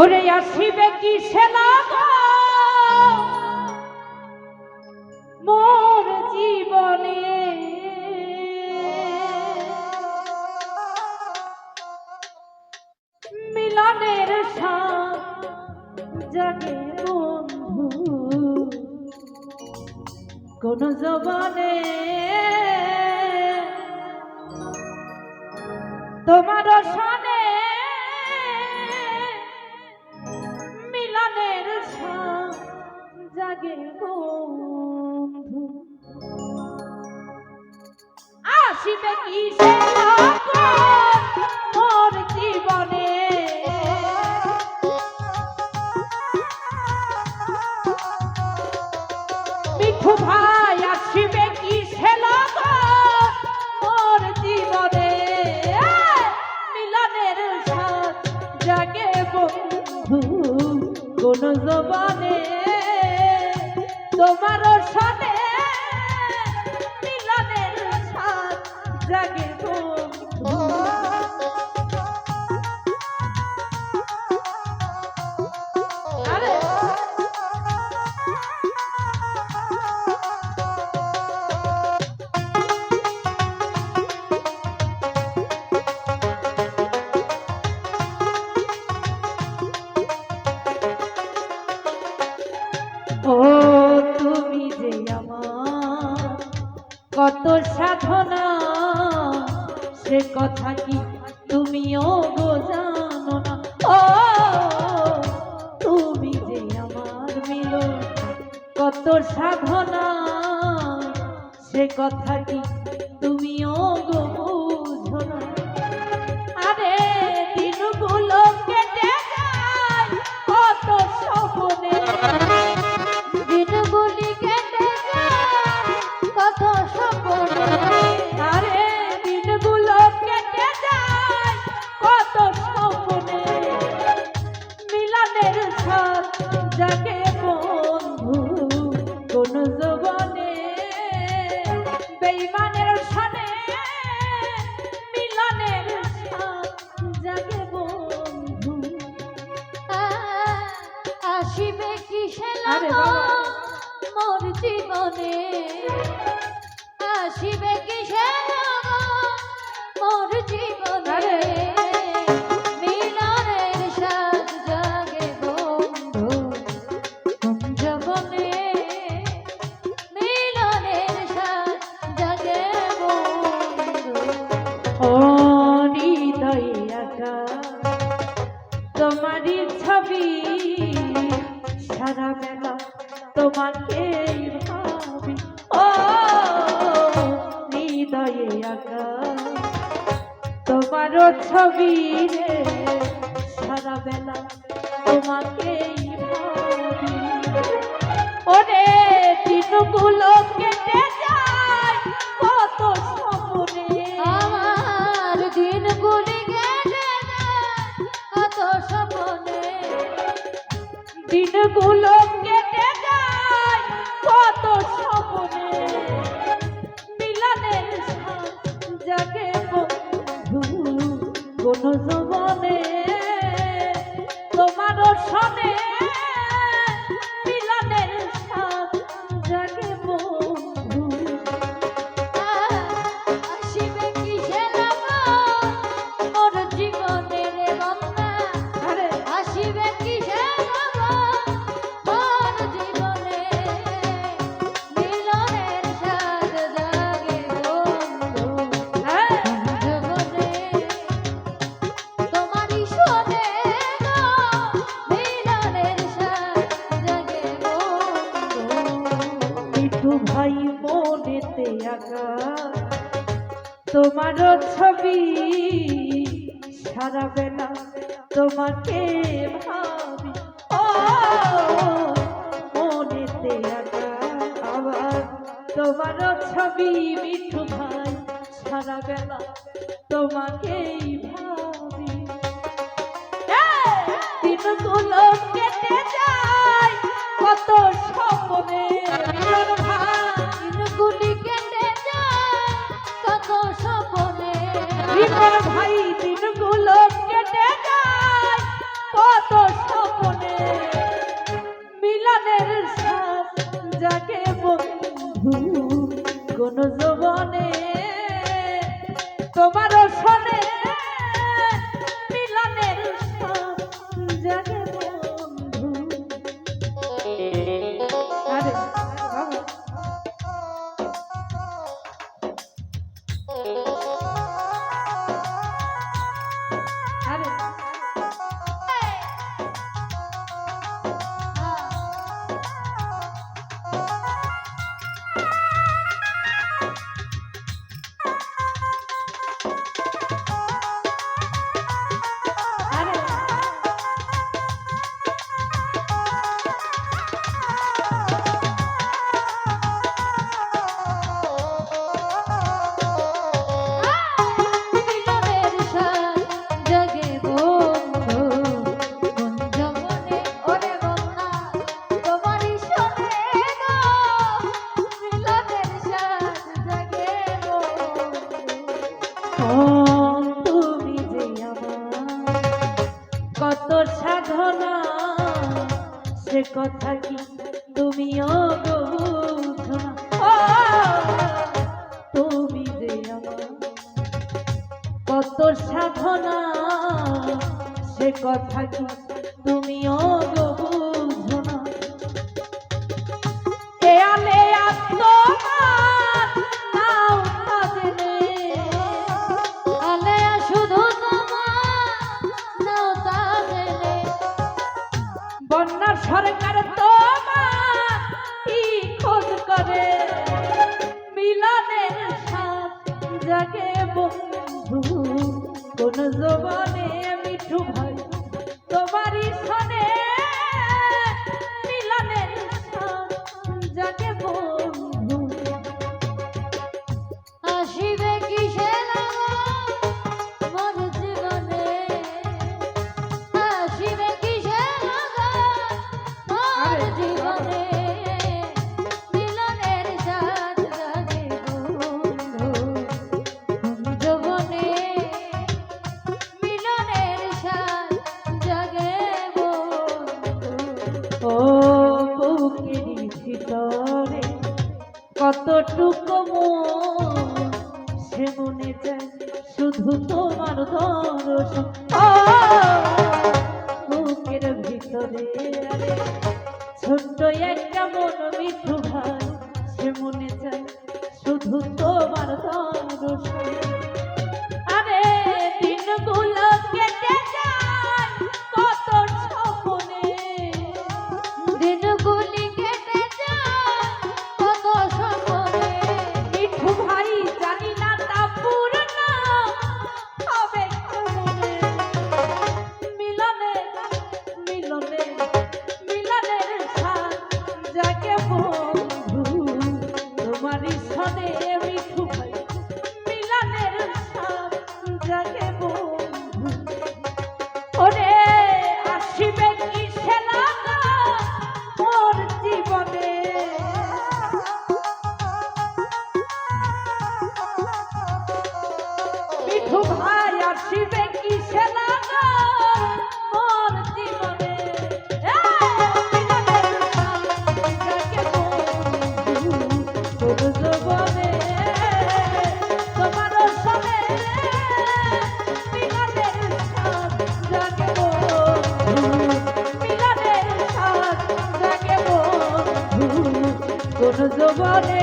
ওরে আসিবে কি সেনা মোর জীবনে। মিলনের সাথ বন্ধু। কোন জবানে তোমার সনে জাগে বন্ধু। আসিবে কি সে মোর জীবনে জাগে কথা কি? তুমিও গো জানো না। ও, তুমি যে আমার মিল কত সাধনা। সে কথা কি ছবি সারা বেলা তোমাকে ভাবি। ও, হৃদয়ে আকা তোমারও ছবি রে, সারা বেলা তোমাকে ভাবি। ওরে, দিনগুলো কেটে যায়, কত স্বপ্নে। আমার দিনগুলি কেটে যায়, কত স্বপ্নে। দিনগুলো তোমার ছবি সারা বেলা তোমাকে ভাবি। ও, মনেতে আবার তোমার ছবি মিঠু ভাই সারা বেলা তোমাকেই ভাবি। দিনগুলো কেটে যায়, কত স্বপ্নে। ভাই তুমি যে কত সাধনা, সে কথা কি তুমিও তুমি যে কত সাধনা, সে কথা কি তুমিও সরকার তোমার কি খোঁজ করে? মিলানের সাথ জাগে বন্ধু কোন জবান কতটুকু সে মনে যায় শুধু তোমার দর্শন। মুখের ভিতরে ছোট্ট একটা মন মিঠু ভাই, সে মনে যায় শুধু তোমার দর্শন। কোন জবানে